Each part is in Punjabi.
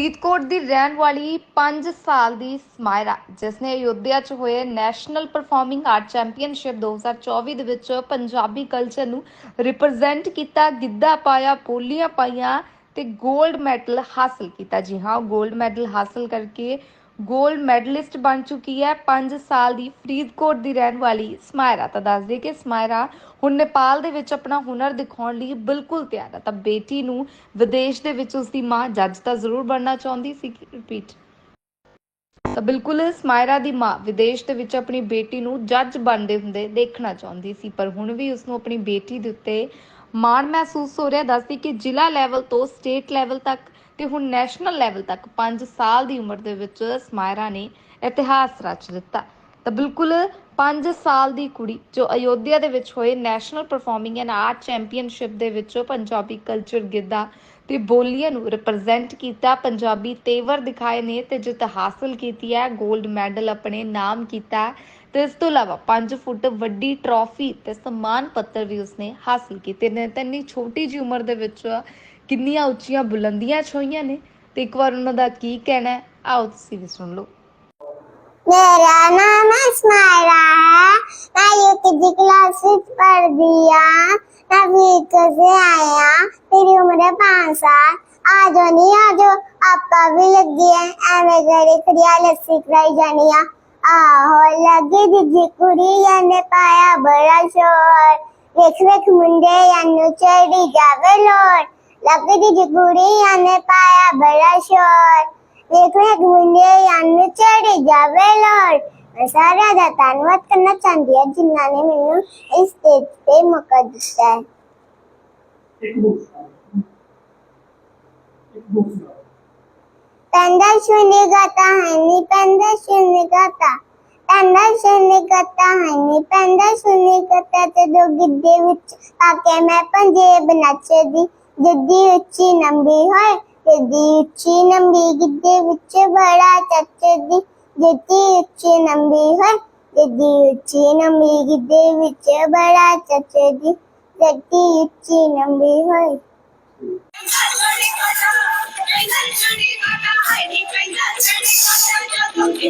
ਫਰੀਦਕੋਟ ਦੀ ਰਹਿਣ ਵਾਲੀ 5 ਸਾਲ ਦੀ ਸਮਾਇਰਾ, ਜਿਸ ਨੇ ਅਯੁੱਧਿਆ 'ਚ ਹੋਏ ਨੈਸ਼ਨਲ ਪਰਫਾਰਮਿੰਗ ਆਰਟ ਚੈਂਪੀਅਨਸ਼ਿਪ 2024 ਦੇ ਵਿੱਚ ਪੰਜਾਬੀ ਕਲਚਰ ਨੂੰ ਰਿਪਰੈਜ਼ੈਂਟ ਕੀਤਾ, ਗਿੱਧਾ ਪਾਇਆ, ਪੋਲੀਆਂ ਪਾਈਆਂ ਤੇ 골ਡ ਮੈਡਲ ਹਾਸਲ ਕੀਤਾ। ਜੀ ਹਾਂ 골ਡ ਮੈਡਲ ਹਾਸਲ ਕਰਕੇ 골ਡ ਮੈਡਲਿਸਟ ਬਣ ਚੁੱਕੀ ਹੈ। 5 ਸਾਲ ਦੀ ਫਰੀਦਕੋਟ ਦੀ ਰਹਿਣ ਵਾਲੀ ਸਮਾਇਰਾ। ਤਾਂ ਦੱਸ ਦੇ ਕਿ ਸਮਾਇਰਾ ਹੁਣ ਨੇਪਾਲ ਦੇ ਵਿੱਚ ਆਪਣਾ ਹੁਨਰ ਦਿਖਾਉਣ ਲਈ ਬਿਲਕੁਲ ਤਿਆਰ ਹੈ। ਤਾਂ ਬੇਟੀ ਨੂੰ ਵਿਦੇਸ਼ ਦੇ ਵਿੱਚ ਉਸਦੀ ਮਾਂ ਜੱਜ ਤਾਂ ਜ਼ਰੂਰ ਬਣਨਾ ਚਾਹੁੰਦੀ ਸੀ। ਰਿਪੀਟ। ਤਾਂ ਬਿਲਕੁਲ ਸਮਾਇਰਾ ਦੀ ਮਾਂ ਵਿਦੇਸ਼ ਦੇ ਵਿੱਚ ਆਪਣੀ ਬੇਟੀ ਨੂੰ ਜੱਜ ਬਣਦੇ ਹੁੰਦੇ ਦੇਖਣਾ ਚਾਹੁੰਦੀ ਸੀ। ਪਰ ਹੁਣ ਵੀ ਉਸ ਨੂੰ ਆਪਣੀ ਬੇਟੀ ਦੇ ਉੱਤੇ ਮਾਣ ਮਹਿਸੂਸ ਹੋ ਰਿਹਾ ਦੱਸਦੀ ਕਿ ਜ਼ਿਲ੍ਹਾ ਲੈਵਲ ਤੋਂ ਸਟੇਟ ਲੈਵਲ ਤੱਕ ਤੇ ਹੁਣ ਨੈਸ਼ਨਲ ਲੈਵਲ ਤੱਕ 5 ਸਾਲ ਦੀ ਉਮਰ ਦੇ ਵਿੱਚ ਸਮਾਇਰਾ ਨੇ ਇਤਿਹਾਸ ਰਚ ਦਿੱਤਾ। ਤਾਂ ਬਿਲਕੁਲ 5 ਸਾਲ ਦੀ ਕੁੜੀ ਜੋ ਅਯੋਧਿਆ ਦੇ ਵਿੱਚ ਹੋਏ national performing and art championship ਦੇ ਵਿੱਚ ਪੰਜਾਬੀ ਕਲਚਰ ਗਿੱਧਾ ਤੇ ਬੋਲੀਆਂ ਨੂੰ ਰਿਪਰੈਜ਼ੈਂਟ ਕੀਤਾ, ਪੰਜਾਬੀ ਤੇਵਰ ਦਿਖਾਏ ਨੇ ਤੇ ਜਿੱਤ ਹਾਸਲ ਕੀਤੀ ਹੈ 골ਡ ਮੈਡਲ ਆਪਣੇ ਨਾਮ ਕੀਤਾ ਤੇ ਇਸ ਤੋਂ ਇਲਾਵਾ 5 ਫੁੱਟ ਵੱਡੀ ਟਰੋਫੀ ਤੇ ਸਨਮਾਨ ਪੱਤਰ ਵੀ ਉਸਨੇ ਹਾਸਲ ਕੀਤੇ ਨੇ ਤੇ ਇੰਨੀ ਛੋਟੀ ਜੀ ਉਮਰ ਦੇ ਵਿੱਚ ਕਿੰਨੀਆਂ ਉੱਚੀਆਂ ਬੁਲੰਦੀਆਂ ਛੋਈਆਂ ਨੇ ਤੇ ਇੱਕ ਵਾਰ ਉਹਨਾਂ ਦਾ ਕੀ ਕਹਿਣਾ ਹੈ ਆਓ ਤੁਸੀਂ ਵੀ ਸੁਣ ਲਓ मेरा नाम स्माइला है मैं यूकेजी क्लास में पढ़ दिया मैं वीक से आया मेरी उम्र है पाँच साल आज नहीं आज आपा भी लगी है एवं गड़ी खड़िया लस्सी कराई जानी ਆਹੋ, ਲੱਗੇ ਜਿੱਜੀ ਕੁੜੀਆਂ ਨੇ ਪਾਇਆ ਬੜਾ ਸ਼ੋਰ ਵੇਖ ਵੇਖ ਮੁੰਡਿਆਂ ਨੂੰ ਚੜੀ ਜਾਵੇ ਲੋੜ। ਲੱਗੇ ਜਿੱਜੀ ਕੁੜੀਆਂ ਨੇ ਪਾਇਆ ਬੜਾ ਸ਼ੋਰ ਵੇਖ ਵੇਖ ਮੁੰਡਿਆਂ ਨੂੰ ਚੜੀ ਜਾਵੇ ਲੋੜ। ਮੈਂ ਸਾਰਿਆਂ ਦਾ ਧੰਨਵਾਦ ਕਰਨਾ ਚਾਹੁੰਦੀ ਹਾਂ, ਜਿਨ੍ਹਾਂ ਨੇ ਮੈਨੂੰ ਇਸ ਸਟੇਜ ਤੇ ਮੌਕਾ ਦਿੱਤਾ ਹੈ। ਇੱਕ ਬੁੱਕ ਇੱਕ Tanda shuni gata hani panda shuni gata. Tanda shuni gata hani panda shuni gata ਤੇ ਦੋ ਗਿੱਧੇ ਵਿੱਚ ਪਾ ਕੇ ਮੈਂ ਪੰਜੇਬ ਨੱਚਦੀ, ਜਿੱਦੀ ਉੱਚੀ ਨੰਬੀ ਹੋਏ, ਜਿੱਦੀ ਉੱਚੀ ਨੰਬੀ ਗਿੱਧੇ ਵਿੱਚ ਬੜਾ ਚੱਚਦੀ, ਜਿੱਦੀ ਉੱਚੀ ਨੰਬੀ ਹੋਏ, ਜਿੱਦੀ ਉੱਚੀ ਨੰਬੀ ਗਿੱਧੇ ਵਿੱਚ ਬੜਾ ਚੱਚਦੀ, ਜਿੱਦੀ ਉੱਚੀ ਨੰਬੀ ਹੋਏ ਕੀ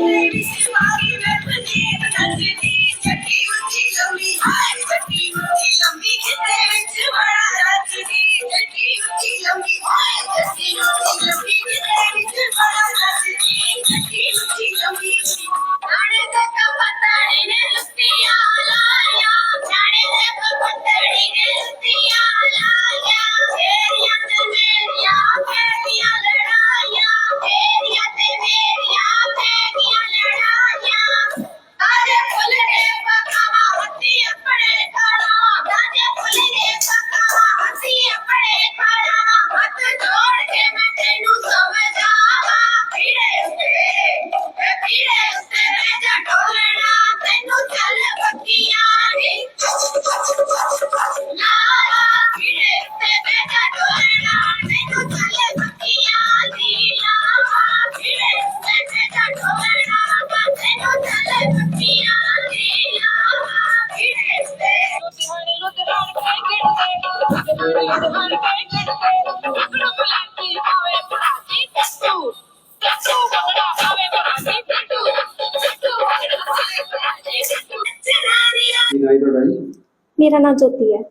ਮੇਰਾ ਨਾਮ ਜੋਤੀ ਹੈ।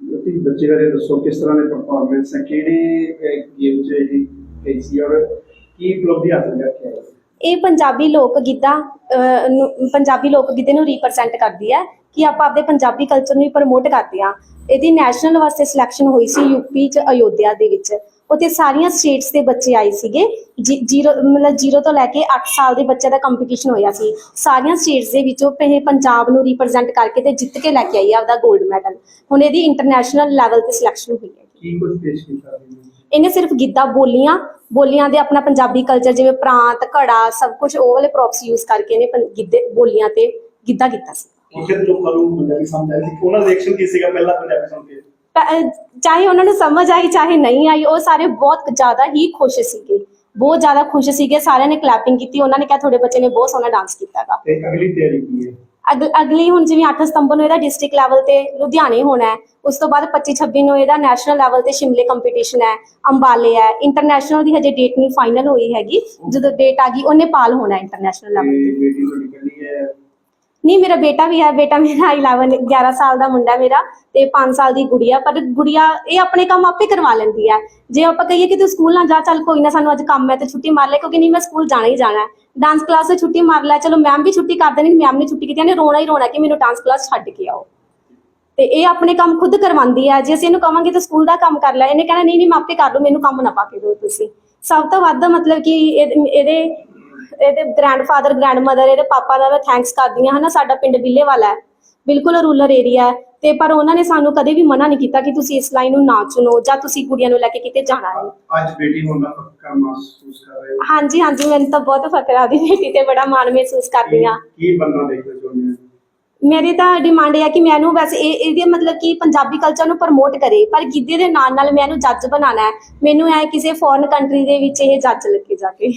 ਤੁਸੀਂ ਬੱਚੇ ਬਾਰੇ ਦੱਸੋ ਕਿਸ ਤਰ੍ਹਾਂ ਦੇ ਪਰਫਾਰਮੈਂਸ ਹੈ? ਕਿਹੜੇ ਗੇਮ 'ਚ ਇਹ ਗਈ ਸੀ ਔਰ ਕੀ ਉਪਲਬਧੀ ਹਾਸਲ ਕਰਕੇ ਸੀ? ਇਹ ਪੰਜਾਬੀ ਲੋਕ ਨੂੰ- ਪੰਜਾਬੀ ਲੋਕ ਗਿੱਧੇ ਨੂੰ ਰਿਪਰੈਜ਼ੈਂਟ ਕਰਦੀ ਹੈ ਕਿ ਆਪਾਂ ਆਪਦੇ ਪੰਜਾਬੀ ਕਲਚਰ ਨੂੰ ਪ੍ਰਮੋਟ ਕਰਦੇ ਆ ਇਹਦੀ ਨੈਸ਼ਨਲ ਵਾਸਤੇ ਸਿਲੈਕਸ਼ਨ ਹੋਈ ਸੀ ਯੂਪੀ ਚ ਅਯੋਧਿਆ ਦੇ ਵਿੱਚ। ਉੱਥੇ ਸਾਰੀਆਂ ਸਟੇਟਸ ਦੇ ਬੱਚੇ ਆਏ ਸੀਗੇ। ਜ਼ੀਰੋ ਮਤਲਬ ਜ਼ੀਰੋ ਤੋਂ ਲੈ ਕੇ 8 ਸਾਲ ਦੇ ਬੱਚਿਆਂ ਦਾ ਕੰਪੀਟੀਸ਼ਨ ਹੋਇਆ ਸੀ। ਸਾਰੀਆਂ ਸਟੇਟਸ ਦੇ ਵਿੱਚੋਂ ਇਹ ਪੰਜਾਬ ਨੂੰ ਰਿਪਰੈਜ਼ੈਂਟ ਕਰਕੇ ਤੇ ਜਿੱਤ ਕੇ ਲੈ ਕੇ ਆਈ ਆ ਆਪਦਾ 골ਡ ਮੈਡਲ ਹੁਣ ਇਹਦੀ ਇੰਟਰਨੈਸ਼ਨਲ ਲੈਵਲ ਤੇ ਸਿਲੈਕਸ਼ਨ ਹੋਈ ਹੈ। ਕੀ ਕੁਝ ਪੇਸ਼ ਕੀਤਾ ਸੀ? ਇਹਨੇ ਸਿਰਫ ਗਿੱਧਾ ਬੋਲੀਆਂ ਬੋਲੀਆਂ ਦੇ ਆਪਣਾ ਪੰਜਾਬੀ ਕਲਚਰ ਜਿਵੇਂ ਪ੍ਰਾਂਤ ਘੜਾ ਸਭ ਕੁਝ ਉਹ ਵਾਲੇ ਪ੍ਰੋਪਸ ਯੂਜ਼ ਕਰਕੇ ਇਹਨੇ ਗਿੱਧੇ ਬੋਲੀਆਂ ਤੇ ਗਿੱਧਾ ਕੀਤਾ ਸੀ। ਉਸੇ ਲੋਕਾਂ ਨੂੰ ਪੰਜਾਬੀ ਸਮਝ ਆਈ ਸੀ। ਉਹਨਾਂ ਦਾ ਰਿਐਕਸ਼ਨ ਕੀ ਸੀਗਾ ਪਹਿਲਾਂ ਪੰਜਾਬੀ ਸੁਣ ਕੇ? ਚਾਹੇ ਉਹਨਾਂ ਨੂੰ ਸਮਝ ਆਈ ਚਾਹੇ ਨਹੀਂ ਆਈ ਉਹ ਸਾਰੇ ਬਹੁਤ ਜ਼ਿਆਦਾ ਹੀ ਖੁਸ਼ ਸੀਗੇ। ਬਹੁਤ ਜ਼ਿਆਦਾ ਖੁਸ਼ ਸੀਗੇ ਸਾਰਿਆਂ ਨੇ ਕਲੈਪਿੰਗ ਕੀਤੀ ਉਹਨਾਂ ਨੇ ਕਿਹਾ ਤੁਹਾਡੇ ਬੱਚੇ ਨੇ ਬਹੁਤ ਸੋਹਣਾ ਡਾਂਸ ਕੀਤਾਗਾ। ਤੇ ਅਗਲੀ ਤਿਆਰੀ ਕੀ ਹੈ? ਅਗ- ਅਗਲੀ ਹੁਣ ਜਿਵੇਂ 8 ਸਤੰਬਰ ਨੂੰ ਇਹਦਾ ਡਿਸਟ੍ਰਿਕਟ ਲੈਵਲ ਤੇ ਲੁਧਿਆਣੇ ਹੋਣਾ ਹੈ ਉਸ ਤੋਂ ਬਾਅਦ 25 26 ਨੂੰ ਇਹਦਾ ਨੈਸ਼ਨਲ ਲੈਵਲ ਤੇ ਸ਼ਿਮਲੇ ਕੰਪੀਟੀਸ਼ਨ ਹੈ ਅੰਬਾਲੇ ਹੈ ਇੰਟਰਨੈਸ਼ਨਲ ਦੀ ਹਜੇ ਡੇਟ ਨਹੀਂ ਫਾਈਨਲ ਹੋਈ ਹੈਗੀ ਜਦੋਂ ਡੇਟ ਆ ਗਈ ਉਹ ਨੇਪਾਲ ਹੋਣਾ ਇੰਟਰਨੈਸ਼ਨਲ ਲੈਵਲ ਤੇ ਨਹੀਂ, ਮੇਰਾ ਬੇਟਾ ਵੀ ਹੈ, ਬੇਟਾ ਮੇਰਾ 11 11 ਸਾਲ ਦਾ ਮੁੰਡਾ ਮੇਰਾ ਤੇ 5 ਸਾਲ ਦੀ ਗੁੜੀਆ, ਪਰ ਗੁੜੀਆ ਇਹ ਆਪਣੇ ਕੰਮ ਆਪੇ ਕਰਵਾ ਲੈਂਦੀ ਹੈ। ਜੇ ਆਪਾਂ ਕਹੀਏ ਕਿ ਤੂੰ ਸਕੂਲ ਨਾ ਜਾ, ਚੱਲ ਕੋਈ ਨਾ, ਸਾਨੂੰ ਅੱਜ ਕੰਮ ਹੈ ਤੇ ਛੁੱਟੀ ਮਾਰ ਲੈ, ਕਿਉਂਕਿ ਨਹੀਂ, ਮੈਂ ਸਕੂਲ ਜਾਣਾ ਹੀ ਜਾਣਾ ਡਾਂਸ ਕਲਾਸ ਤੋਂ ਛੁੱਟੀ ਮਾਰ ਲੈ, ਚਲੋ ਮੈਮ ਵੀ ਛੁੱਟੀ ਕਰ ਦੇਣੀ ਮੈਮ ਨੇ ਛੁੱਟੀ ਕੀਤੀ ਇਹਨੇ ਰੋਣਾ ਹੀ ਰੋਣਾ ਕਿ ਮੈਨੂੰ ਡਾਂਸ ਕਲਾਸ ਛੱਡ ਕੇ ਆਓ। ਤੇ ਇਹ ਆਪਣੇ ਕੰਮ ਖੁਦ ਕਰਵਾਉਂਦੀ ਹੈ। ਜੇ ਅਸੀਂ ਇਹਨੂੰ ਕਵਾਂਗੇ ਤਾਂ ਸਕੂਲ ਦਾ ਕੰਮ ਕਰ ਲੈ, ਇਹਨੇ ਕਹਿਣਾ, ਨਹੀਂ ਨਹੀਂ, ਮੈਂ ਆਪੇ ਕਰ ਲੂ ਮੈਨੂੰ ਕੰਮ ਨਾ ਪਾ ਕੇ ਦਿਓ ਤੁਸੀਂ। ਸਭ ਤੋਂ ਵੱਧ ਮਤਲਬ ਕਿ ਇਹਦੇ ਇਹਦੇ ਗ੍ਰੈਂਡਫਾਦਰ ਗ੍ਰੈਂਡਮਦਰ ਇਹਦੇ ਪਾਪਾ ਦਾ ਮੈਂ ਥੈਂਕਸ ਕਰਦੀ ਹਾਂ ਹਨਾ ਸਾਡਾ ਪਿੰਡ ਬਿੱਲੇ ਵਾਲਾ ਹੈ। ਬਿਲਕੁਲ ਰੂਰਲ ਏਰੀਆ ਹੈ। ਤੇ ਪਰ ਉਹਨਾਂ ਨੇ ਸਾਨੂੰ ਕਦੇ ਵੀ ਮਨਾ ਨਹੀਂ ਕੀਤਾ ਕਿ ਤੁਸੀਂ ਇਸ ਲਾਈਨ ਨੂੰ ਨਾ ਚੁਣੋ ਜਾਂ ਤੁਸੀਂ ਕੁੜੀਆਂ ਨੂੰ ਲੈ ਕੇ ਕਿਤੇ ਜਾਣਾ ਹੈ। ਅੱਜ ਬੇਟੀ ਹੋਣ ਦਾ ਪੱਕਾ ਮਹਿਸੂਸ ਕਰ ਰਹੇ ਹੋ? ਹਾਂਜੀ ਹਾਂਜੀ ਮੈਨੂੰ ਤਾਂ ਬਹੁਤ ਫਖਰ ਆ ਦੀ ਬੇਟੀ ਤੇ ਬੜਾ ਮਾਣ ਮਹਿਸੂਸ ਕਰਦੀ ਹਾਂ। ਕੀ ਬੰਨਾ ਦੇਖਦੇ ਚਾਹੁੰਦੇ ਹੋ? ਮੇਰੀ ਤਾਂ ਡਿਮਾਂਡ ਹੈ ਕਿ ਮੈਨੂੰ ਵੈਸੇ ਇਹ ਇਹਦੇ ਮਤਲਬ ਕਿ ਪੰਜਾਬੀ ਕਲਚਰ ਨੂੰ ਪ੍ਰਮੋਟ ਕਰੇ ਪਰ ਗਿੱਧੇ ਦੇ ਨਾਲ ਨਾਲ ਮੈਂ ਇਹਨੂੰ ਜੱਜ ਬਣਾਉਣਾ ਹੈ। ਮੈਨੂੰ ਐ ਕਿਸੇ ਫੋਰਨ ਕੰਟਰੀ ਦੇ ਵਿੱਚ ਇਹ ਜੱਜ ਲੱਗੇ ਜਾ ਕੇ।